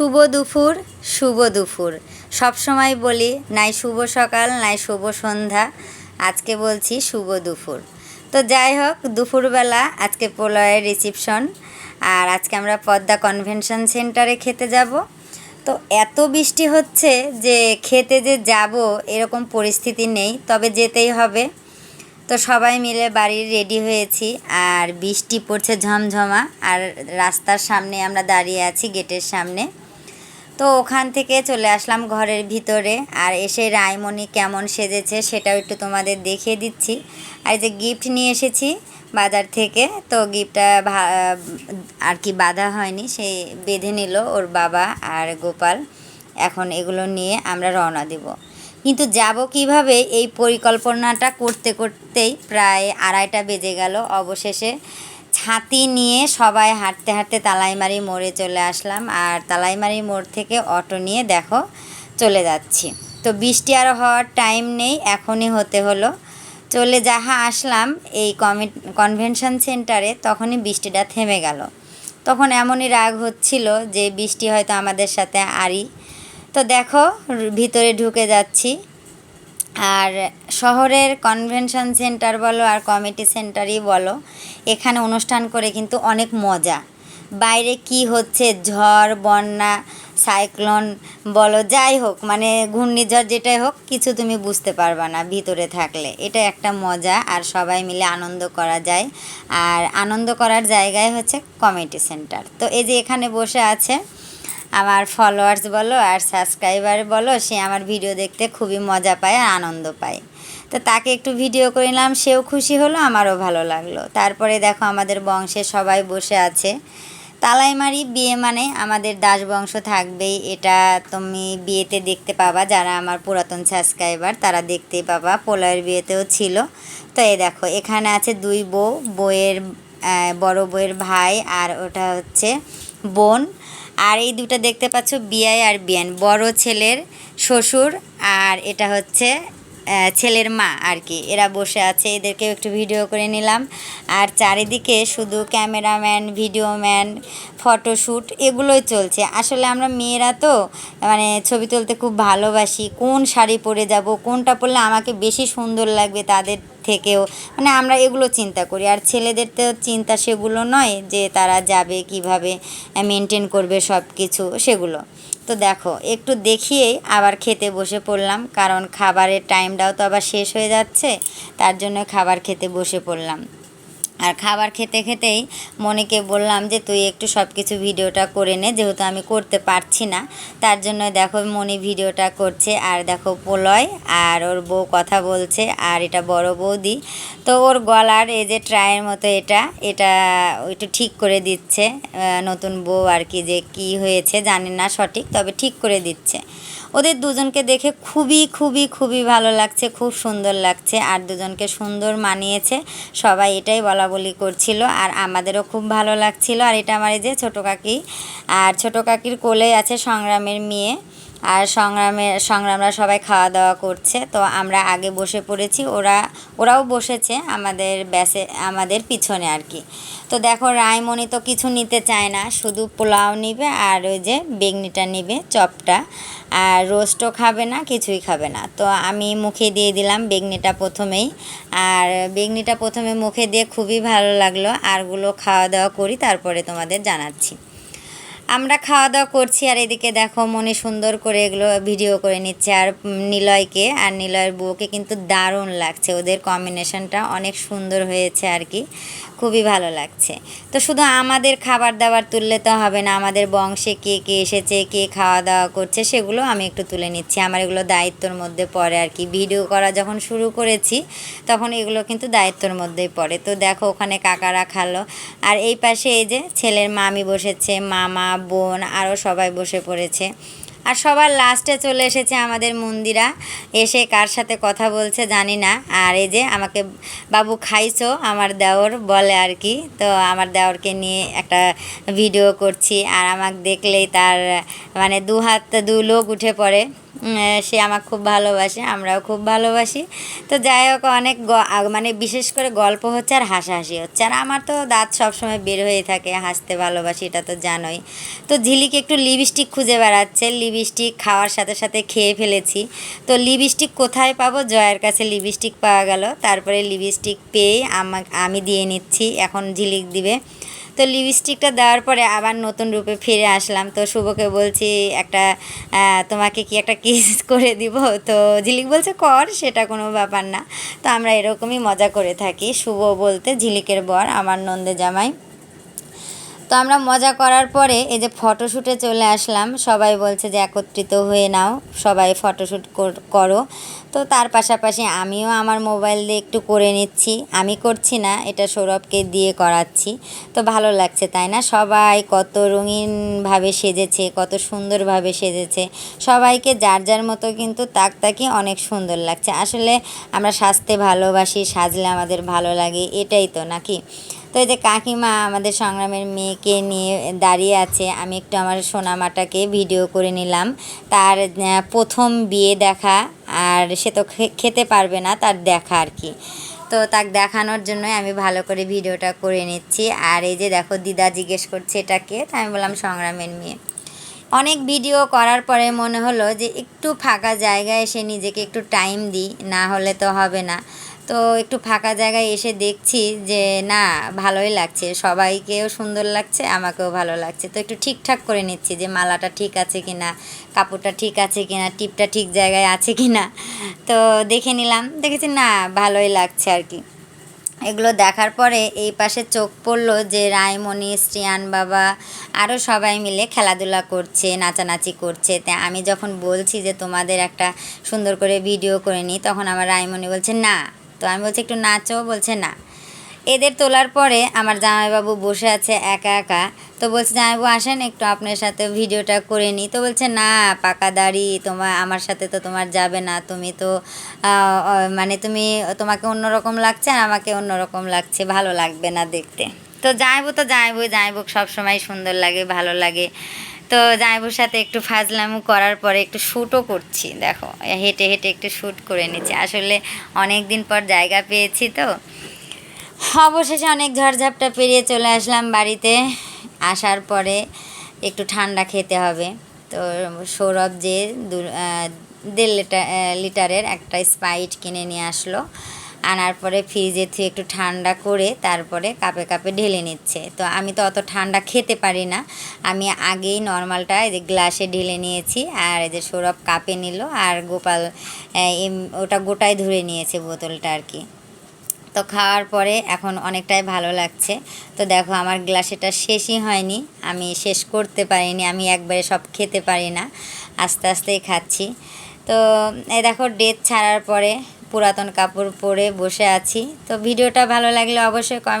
শুভ দুপুর শুভ দুপুর। সব সময় বলি, নাই শুভ সকাল, নাই শুভ সন্ধ্যা। আজকে বলছি শুভ দুপুর। তো যাই হোক, দুপুরবেলা আজকে প্রলয়ের রিসিপশন। আর আজকে আমরা পদ্মা কনভেনশন সেন্টারে খেতে যাব। তো এত বৃষ্টি হচ্ছে যে খেতে যে যাব, এরকম পরিস্থিতি নেই, তবে যেতেই হবে। তো সবাই মিলে বাড়ির রেডি হয়েছি, আর বৃষ্টি পড়ছে ঝমঝমা, আর রাস্তার সামনে আমরা দাঁড়িয়ে আছি, গেটের সামনে। তো ওখান থেকে চলে আসলাম ঘরের ভিতরে। আর এসে রায়মণি কেমন সেজেছে সেটাও একটু তোমাদের দেখিয়ে দিচ্ছি। আর যে গিফট নিয়ে এসেছি বাজার থেকে, তো গিফটটা আর কি বাঁধা হয়নি, সে বেঁধে নিল ওর বাবা আর গোপাল। এখন এগুলো নিয়ে আমরা রওনা দেব। কিন্তু যাব কীভাবে, এই পরিকল্পনাটা করতে করতেই প্রায় আড়াইটা বেজে গেল অবশেষে। ছাতি নিয়ে সবাই হাঁটতে হাঁটতে তালাইমারি মোড়ে চলে আসলাম। আর তালাইমারি মোড় থেকে অটো নিয়ে দেখো চলে যাচ্ছি। তো বৃষ্টি আর হওয়ার টাইম নেই, এখনই হতে হলো। চলে যাহা আসলাম এই কমি কনভেনশন সেন্টারে তখনই বৃষ্টিটা থেমে গেল। তখন এমনই রাগ হচ্ছিল যে বৃষ্টি হয়তো আমাদের সাথে আরই। তো দেখো ভিতরে ঢুকে যাচ্ছি। আর শহরের কনভেনশন সেন্টার বলো আর কমিটি সেন্টারই বলো, এখানে অনুষ্ঠান করে কিন্তু অনেক মজা। বাইরে কি হচ্ছে, ঝড়, বন্যা সাইক্লোন বলো, যাই হোক মানে ঘূর্ণিঝড় যেটাই হোক, কিছু তুমি বুঝতে পারবা না ভিতরে থাকলে। এটা একটা মজা আর সবাই মিলে আনন্দ করা যায়। আর আনন্দ করার জায়গায় হচ্ছে কমিটি সেন্টার তো এই যে এখানে বসে আছে আমার ফলোয়ার্স বলো আর সাবস্ক্রাইবার বলো, সে আমার ভিডিও দেখতে খুবই মজা পায় আর আনন্দ পায়। তো তাকে একটু ভিডিও করে নিলাম সেও খুশি হলো, আমারও ভালো লাগল। তারপরে দেখো আমাদের বংশে সবাই বসে আছে। তালাইমারি বিয়ে মানে আমাদের দাস বংশ থাকবেই, এটা তুমি বিয়েতে দেখতে পাবা। যারা আমার পুরাতন সাবস্ক্রাইবার তারা দেখতেই পাবা পোলয়ের বিয়েতেও ছিল। তো এই দেখো, এখানে আছে দুই বউ বইয়ের বড় বউয়ের ভাই আর ওটা হচ্ছে বোন। আর এই দুটো দেখতে পাচ্ছ বিআই আর বিয়ান বড় ছেলের শ্বশুর আর এটা হচ্ছে ছেলের মা আর কি। এরা বসে আছে এদেরকেও একটু ভিডিও করে নিলাম। আর চারিদিকে শুধু ক্যামেরাম্যান ভিডিওম্যান ফটোশ্যুট এগুলোই চলছে। আসলে আমরা মেয়েরা তো মানে ছবি তুলতে খুব ভালোবাসি। কোন শাড়ি পরে যাব, কোনটা পরলে আমাকে বেশি সুন্দর লাগবে তাদের থেকেও মানে আমরা এগুলো চিন্তা করি। আর ছেলেদের তো চিন্তা সেগুলো নয় যে তারা যাবে, কীভাবে মেনটেন করবে সব কিছু সেগুলো। তো দেখো, একটু দেখিয়েই আবার খেতে বসে পড়লাম, কারণ খাবারের টাইমটাও তো আবার শেষ হয়ে যাচ্ছে, তার জন্য খাবার খেতে বসে পড়লাম। আর খাবার খেতে খেতেই মনিকে বললাম যে, তুই একটু সব কিছু ভিডিওটা করে নে, যেহেতু আমি করতে পারছি না। তার জন্য দেখো মনি ভিডিওটা করছে। আর দেখো পোলয় আর ওর বউ কথা বলছে। আর এটা বড় বৌদি। তো ওর গলার এই যে ট্রায়ের মতো এটা এটা একটু ঠিক করে দিচ্ছে। নতুন বউ আর কি যে কি হয়েছে জানি না সঠিক, তবে ঠিক করে দিচ্ছে। ওদের দুজনকে দেখে খুবই খুবই খুবই ভালো লাগছে, খুব সুন্দর লাগছে আর দুজনকে সুন্দর মানিয়েছে। সবাই এটাই বলা বলি করছিল আর আমাদেরও খুব ভালো লাগছিল। আর এটা আমার এই যে ছোটো কাকি আর ছোটো কাকির কোলে আছে সংগ্রামের মেয়ে। আর সংগ্রামের সংগ্রামরা সবাই খাওয়া দাওয়া করছে। তো আমরা আগে বসে পড়েছি, ওরা, ওরাও বসেছে আমাদের ব্যাসে, আমাদের পিছনে আর কি। তো দেখো রায়মণি তো কিছু নিতে চায় না, শুধু পোলাও নিবে আর ওই যে বেগনিটা নিবে, চপটা। আর রোস্টও খাবে না, কিছুই খাবে না। তো আমি মুখে দিয়ে দিলাম বেগনিটা প্রথমেই। আর বেগনিটা প্রথমে মুখে দিয়ে খুবই ভালো লাগল। আরগুলো খাওয়া দাওয়া করি, তারপরে তোমাদের জানাচ্ছি। আমরা খাওয়া দাওয়া করছি আর এদিকে দেখো মনে সুন্দর করে এগুলো ভিডিও করে নিচ্ছে আর নিলয়কে, আর নিলয়ের বউকে কিন্তু দারুণ লাগছে। ওদের কম্বিনেশনটা অনেক সুন্দর হয়েছে আর কি, খুবই ভালো লাগছে। তো শুধু আমাদের খাবার দাবার তুললে তো হবে না, আমাদের বংশে কে কে এসেছে, কে খাওয়া দাওয়া করছে, সেগুলো আমি একটু তুলে নিচ্ছি। আমার এগুলো দায়িত্বর মধ্যে পড়ে আর কি। ভিডিও করা যখন শুরু করেছি, তখন এগুলো কিন্তু দায়িত্বর মধ্যেই পড়ে। তো দেখো ওখানে কাকারা খালো। আর এই পাশে এই যে ছেলের মামি বসেছে, মামা বোন আরও সবাই বসে পড়েছে। আর সবার লাস্টে চলে এসেছে আমাদের মন্দিরা। এসে কার সাথে কথা বলছে জানি না। আর এই যে আমাকে বাবু খাইছো, আমার দেওর বলে আর কি। তো আমার দেওরকে নিয়ে একটা ভিডিও করছি। আর আমাকে দেখলেই তার মানে দু হাত দু লোক উঠে পড়ে। সে আমাকে খুব ভালোবাসে, আমরাও খুব ভালোবাসি। তো যাই হোক, অনেক মানে বিশেষ করে গল্প হচ্ছে আর হাসাহাসি হচ্ছে। আর আমার তো দাঁত সবসময় বের হয়ে থাকে, হাসতে ভালোবাসি, এটা তো জানোই। তো ঝিলিক একটু লিপস্টিক খুঁজে বেড়াচ্ছে, লিপস্টিক খাওয়ার সাথে সাথে খেয়ে ফেলেছি। তো লিপস্টিক কোথায় পাবো? জয়ের কাছে লিপস্টিক পাওয়া গেল। তারপরে লিপস্টিক পেয়ে আমাকে, আমি দিয়ে নিচ্ছি, এখন ঝিলিক দিবে। তো লিপস্টিকটা দেওয়ার পরে আবার নতুন রূপে ফিরে আসলাম। তো শুভকে বলছি, একটা তোমাকে কি একটা কিস করে দিব? তো ঝিলিক বলছে, কর, সেটা কোনো ব্যাপার না। তো আমরা এরকমই মজা করে থাকি। শুভ বলতে ঝিলিকের বর, আমার নন্দে জামাই। তো আমরা মজা করার পরে এই যে ফটোশ্যুটে চলে আসলাম। সবাই বলছে যে একত্রিত হয়ে নাও, সবাই ফটোশ্যুট করো তো তার পাশাপাশি আমিও আমার মোবাইল দিয়ে একটু করে নিচ্ছি। আমি করছি না, এটা সৌরভকে দিয়ে করাচ্ছি। তো ভালো লাগছে, তাই না? সবাই কত রঙিনভাবে সেজেছে, কত সুন্দরভাবে সেজেছে। সবাইকে যার যার মতো কিন্তু তাক তাকি অনেক সুন্দর লাগছে। আসলে আমরা সাজতে ভালোবাসি, সাজলে আমাদের ভালো লাগে, এটাই তো নাকি? তো এই যে কাকিমা আমাদের সংগ্রামের মেয়েকে নিয়ে দাঁড়িয়ে আছে, আমি একটু আমার সোনামাটাকে ভিডিও করে নিলাম। তার প্রথম বিয়ে দেখা, আর সে তো খেতে পারবে না তার দেখা আর কি। তো তাকে দেখানোর জন্যই আমি ভালো করে ভিডিওটা করে নিচ্ছি। আর এই যে দেখো, দিদা জিজ্ঞেস করছে এটাকে তো আমি বললাম সংগ্রামের মেয়ে। অনেক ভিডিও করার পরে মনে হলো যে একটু ফাঁকা জায়গায় এসে নিজেকে একটু টাইম দিই, না হলে তো হবে না। তো একটু ফাঁকা জায়গায় এসে দেখছি যে, না, ভালোই লাগছে। সবাইকেও সুন্দর লাগছে, আমাকেও ভালো লাগছে। তো একটু ঠিকঠাক করে নিচ্ছি যে, মালাটা ঠিক আছে কি না কাপড়টা ঠিক আছে কি না টিপটা ঠিক জায়গায় আছে কি না তো দেখে নিলাম। দেখেছি, না, ভালোই লাগছে আর কি এগুলো দেখার পরে এই পাশে চোখ পড়ল যে রায়মণি শ্রিয়ান বাবা আরও সবাই মিলে খেলাধুলা করছে, নাচানাচি করছে। তা আমি যখন বলছি যে, তোমাদের একটা সুন্দর করে ভিডিও করে নিই, তখন আমার রায়মণি বলছে, না তো আমি বলছি, একটু নাচো, বলছে, না। এদের তোলার পরে আমার জামাইবাবু বসে আছে একা একা। তো বলছে, জামাইবাবু, আসেন একটু, আপনার সাথে ভিডিওটা করে নিই। তো বলছে, না, পাকা দাড়ি, তোমার, আমার সাথে তো তোমার যাবে না। তুমি তো মানে তুমি, তোমাকে অন্যরকম লাগছে আর আমাকে অন্যরকম লাগছে। ভালো লাগবে না দেখতে। তো জামাইবু তো জামাইবু জামাইবু সবসময় সুন্দর লাগে, ভালো লাগে। তো জামাইবুর সাথে একটু ফাজলামু করার পরে একটু শ্যুটও করছি, দেখো। হেঁটে হেঁটে একটু শ্যুট করে নিচ্ছি। আসলে অনেক দিন পর জায়গা পেয়েছি তো। অবশেষে অনেক ঝড়ঝাপটা পেরিয়ে চলে আসলাম বাড়িতে। আসার পরে একটু ঠান্ডা খেতে হবে। তো সৌরভ যে দেড় লিটার লিটারের একটা স্পাইট কিনে নিয়ে আসলো। আনার পরে ফ্রিজে থেকে একটু ঠান্ডা করে তারপরে কাপে কাপে ঢেলে নিচ্ছে। তো আমি তো অত ঠান্ডা খেতে পারি না। আমি আগেই নর্মালটা এই যে গ্লাসে ঢেলে নিয়েছি আর এই যে সৌরভ কাপে নিল আর গোপাল ওটা গোটায় ধরে নিয়েছে বোতলটা আর কি। তো খাওয়ার পরে এখন অনেকটাই ভালো লাগছে। তো দেখো আমার গ্লাসেটা শেষই হয়নি। আমি শেষ করতে পারিনি। আমি একবারে সব খেতে পারি না। আস্তে আস্তেই খাচ্ছি। তো এই দেখো ডেট ছাড়ার পরে পুরাতন কাপড় পরে বসে আছি। তো ভিডিওটা ভালো লাগলে অবশ্যই কমেন্ট